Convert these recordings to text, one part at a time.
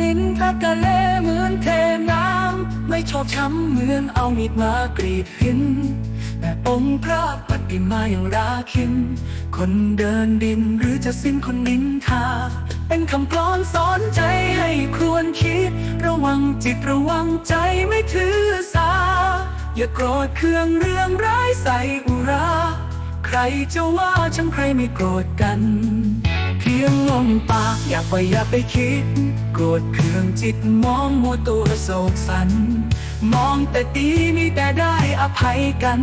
นินทากะเลเหมือนเทน้ำไม่ชอบช้ำเหมือนเอามีดมากรีดหินแต่องค์พระปฏิมาอย่างราคิน คนเดินดินหรือจะสิ้นคนนินทา เป็นคำกลอนสอนใจให้ควรคิด ระวังจิตระวังใจไม่ถือสา อย่าโกรธเคืองเรื่องร้ายใส่อุรา ใครจะว่าช่างใครไม่โกรธกันียงงงปากอย่าไปอย่าไปคิด โกรธเคืองจิตมองมัวตัวโศกสัน มองแต่ดีมีแต่ได้อภัยกัน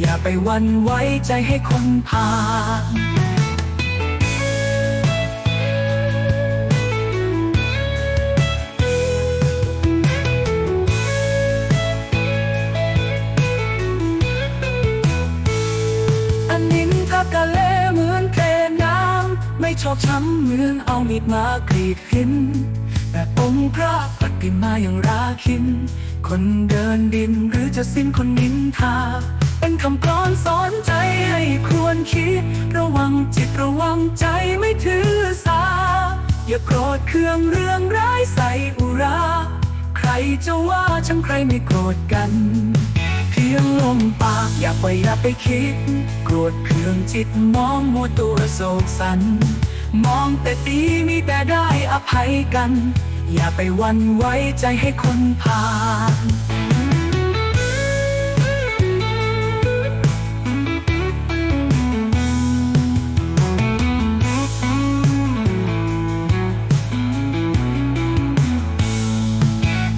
อย่าไปวันไว้ใจให้คนพา ชอบช้ำเหมือนเอามีดมากรีดหินแต่องค์พระปฏิมาอย่างราคิน คนเดินดินหรือจะสิ้นคนนินทา เป็นคำกลอนสอนใจให้ควรคิด ระวังจิตระวังใจไม่ถือสา อย่าโกรธเคืองเรื่องร้ายใส่อุรา ใครจะว่าช่างใครไม่โกรธกันเพียงลมปากอย่าไปอย่าไปคิด โกรธเคืองจิตมองมัวตัวโศกสัน มองแต่ดีมีแต่ได้อภัยกัน อย่าไปวันไว้ใจให้คนพาล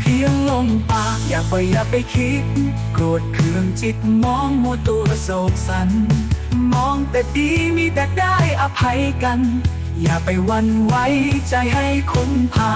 เพียงลมปากอย่าไปอย่าไปคิด โกรธเคืองจิตมองมัวตัวโศกสัน มองแต่ดีมีแต่ได้อภัยกัน อย่าไปวันไว้ใจให้คนพา